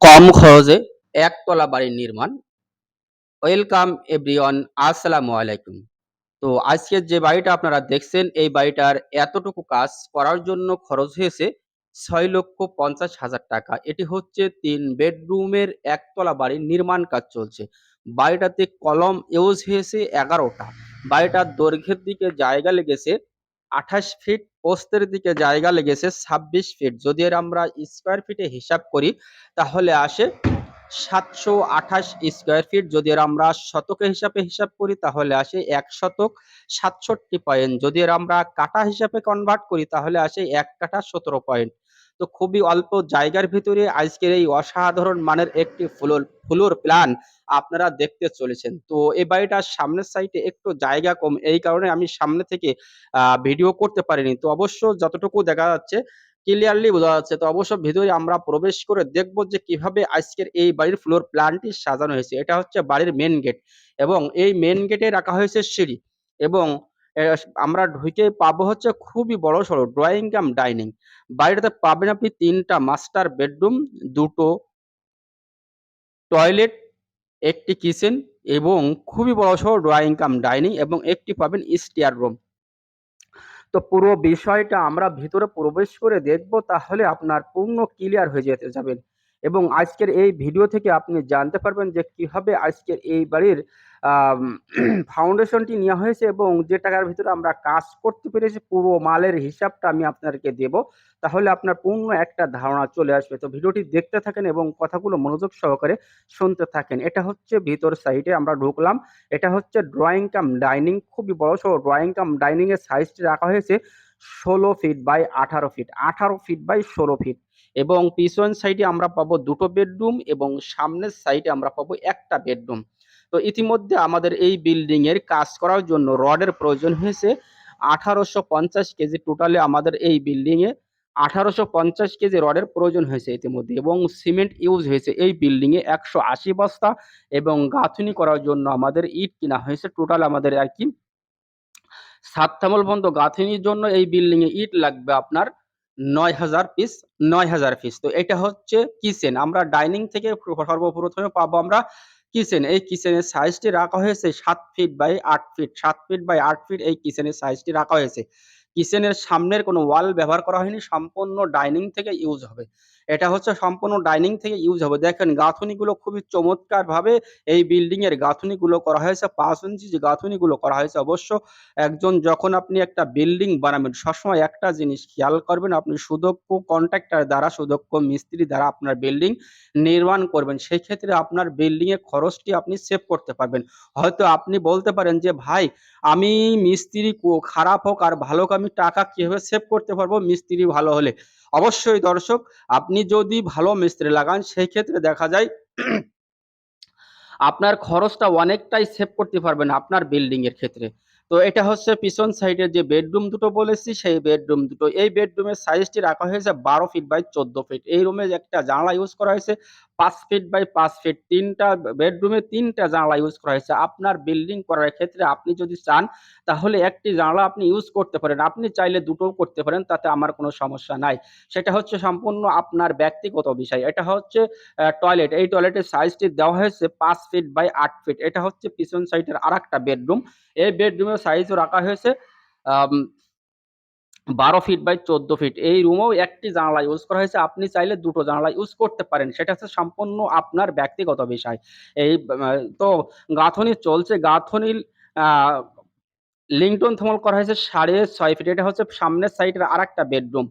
কম খরচে একতলা বাড়ির নির্মাণ। ওয়েলকাম এভরিওয়ান আসসালামু আলাইকুম। তো আজকের যে বাড়িটা আপনারা দেখছেন, এই বাড়িটার এতটুকু কাজ করার জন্য খরচ হয়েছে ছয় লক্ষ পঞ্চাশ হাজার টাকা। এটি হচ্ছে তিন বেডরুমের একতলা বাড়ির নির্মাণ কাজ চলছে। বাড়িটাতে কলম ইউজ হয়েছে এগারোটা। বাড়িটার দৈর্ঘ্যের দিকে জায়গা লেগেছে আঠাশ ফিট পোস্তের দিকে জায়গা লেগেছে ছাব্বিশ ফিট। যদি এর আমরা স্কোয়ার ফিটে হিসাব করি, তাহলে আসে সাতশো আঠাশ স্কোয়ার ফিট যদি এর আমরা শতকে হিসাবে হিসাব করি, তাহলে আসে এক শতক সাতষট্টি পয়েন্ট যদি এর আমরা কাটা হিসাবে কনভার্ট করি, তাহলে আসে এক কাটা সতেরো পয়েন্ট তো খুবই অল্প জায়গার ভিতরে আজকের এই অসাধারণ মানের একটি ফ্লোর ফ্লোর প্ল্যান আপনারা দেখতে চলেছেন। তো এই বাড়িটার সামনের সাইডে একটু জায়গা কম, এই কারণে আমি সামনে থেকে ভিডিও করতে পারিনি। তো অবশ্য যতটুকু দেখা যাচ্ছে ক্লিয়ারলি বোঝা যাচ্ছে। তো অবশ্য ভিতরে আমরা প্রবেশ করে দেখব যে কীভাবে আজকের এই বাড়ির ফ্লোর প্ল্যানটি সাজানো হয়েছে। এটা হচ্ছে বাড়ির মেন গেট এবং এই মেন গেটে রাখা হয়েছে সিঁড়ি এবং আমরা ঢুকে পাবো হচ্ছে খুবই বড় সড়ো ড্রয়িং কাম ডাইনিং বাড়িটাতে পাবেন আপনি তিনটা মাস্টার বেডরুম দুটো টয়লেট একটি কিচেন এবং খুবই বড় সড়ো ড্রয়িং কাম ডাইনিং এবং একটি পাবেন স্টেয়ার রুম তো পুরো বিষয়টা আমরা ভিতরে প্রবেশ করে দেখব, তাহলে আপনার পূর্ণ ক্লিয়ার হয়ে যেতে যাবেন। এবং আজকের এই ভিডিও থেকে আপনি জানতে পারবেন যে কীভাবে আজকের এই বাড়ির ফাউন্ডেশনটি নেওয়া হয়েছে এবং যে টাকার ভিতরে আমরা কাজ করতে পেরেছি, পুরো মালের হিসাবটা আমি আপনাদেরকে দেব। তাহলে আপনার পূর্ণ একটা ধারণা চলে আসবে। তো ভিডিওটি দেখতে থাকেন এবং কথাগুলো মনোযোগ সহকারে শুনতে থাকেন। এটা হচ্ছে ভিতর সাইডে আমরা ঢুকলাম। এটা হচ্ছে ড্রয়িং কাম ডাইনিং খুবই বড় সড়ো ড্রয়িং কাম ডাইনিং এর সাইজটি রাখা হয়েছে ষোলো ফিট বাই আঠারো ফিট আঠারো ফিট বাই ষোলো ফিট এবং পিছন সাইডে আমরা পাবো দুটো বেডরুম এবং সামনের সাইডে আমরা পাবো একটা বেডরুম তো ইতিমধ্যে আমাদের এই বিল্ডিং এর কাজ করার জন্য রডের প্রয়োজন হয়েছে আঠারোশো পঞ্চাশ কেজি টোটালে আমাদের এই বিল্ডিং এ আঠারোশো পঞ্চাশ কেজি রডের প্রয়োজন হয়েছে ইতিমধ্যে এবং সিমেন্ট ইউজ হয়েছে। এই বিল্ডিং এ একশো আশি বস্তা এবং গাঁথুনি করার জন্য আমাদের ইট কিনা হয়েছে। টোটাল আমাদের আর কি সাত থামল বন্ধ গাঁথনির জন্য এই বিল্ডিং এ ইট লাগবে আপনার নয় হাজার পিস নয় হাজার পিস তো এটা হচ্ছে কিচেন আমরা ডাইনিং থেকে সর্বপ্রথমে পাবো আমরা কিচেন এই কিচেনের সাইজটি রাখা হয়েছে সাত ফিট বাই আট ফিট সাত ফিট বাই আট ফিট এই কিচেনের সাইজটি রাখা হয়েছে। কিচেনের সামনের কোনো ওয়াল ব্যবহার করা হয়নি। সম্পূর্ণ ডাইনিং থেকে ইউজ হবে। এটা হচ্ছে সম্পূর্ণ ডাইনিং থেকে ইউজ হবে। দেখেন গাঁথুনিগুলো খুবই চমৎকার ভাবে এই বিল্ডিং এর গাঁথুনিগুলো করা হয়েছে, পাঁচ ইঞ্চি যে গাঁথুনিগুলো করা হয়েছে অবশ্য একজন যখন আপনি একটা বিল্ডিং বানাবেন, সবসময় একটা জিনিস খেয়াল করবেন, আপনি সুদক্ষ কন্ট্রাক্টর দ্বারা, সুদক্ষ মিস্ত্রি দ্বারা আপনার বিল্ডিং নির্মাণ করবেন। সেই ক্ষেত্রে আপনার বিল্ডিং এর খরচটি আপনি সেভ করতে পারবেন। হয়তো আপনি বলতে পারেন যে, ভাই, আমি মিস্ত্রি খারাপ হোক আর ভালো হোক, আমি টাকা কীভাবে সেভ করতে পারব? মিস্ত্রি ভালো হলে। অবশ্যই দর্শক, আপনি যদি ভালো মিস্ত্রি লাগান, সেই ক্ষেত্রে দেখা যায় আপনার খরচটা অনেকটাই সেভ করতে পারবেন আপনার বিল্ডিং এর ক্ষেত্রে। তো এটা হচ্ছে পিছন সাইডের যে বেডরুম দুটো বলেছি, সেই বেডরুম দুটো। এই বেডরুমের সাইজটি রাখা হয়েছে বারো ফিট বাই চোদ্দ ফিট এই রুমে একটা জানালা ইউজ করা হয়েছে। পাঁচ ফিট বাই পাঁচ ফিট তিনটা বেডরুমে তিনটা জানলা ইউজ করা হয়েছে। আপনার বিল্ডিং করার ক্ষেত্রে আপনি যদি চান, তাহলে একটি জানলা আপনি ইউজ করতে পারেন। আপনি চাইলে দুটোও করতে পারেন, তাতে আমার কোনো সমস্যা নাই। সেটা হচ্ছে সম্পূর্ণ আপনার ব্যক্তিগত বিষয়। এটা হচ্ছে টয়লেট এই টয়লেটের সাইজটি দেওয়া হয়েছে পাঁচ ফিট বাই আট ফিট। এটা হচ্ছে পিছন সাইডের আর একটা বেডরুম এই বেডরুমের সাইজও রাখা হয়েছে বারো ফিট বাই চোদ্দ ফিট এই রুমেও একটি জানালা ইউজ করা হয়েছে। আপনি চাইলে দুটো জানালা ইউজ করতে পারেন। সেটা হচ্ছে সম্পূর্ণ আপনার ব্যক্তিগত বিষয়। এই, তো গাঁথনি চলছে। গাঁথনির লিংটন থমল করা হয়েছে সাড়ে ছয় ফিট এটা হচ্ছে সামনের সাইডের আর একটা বেডরুম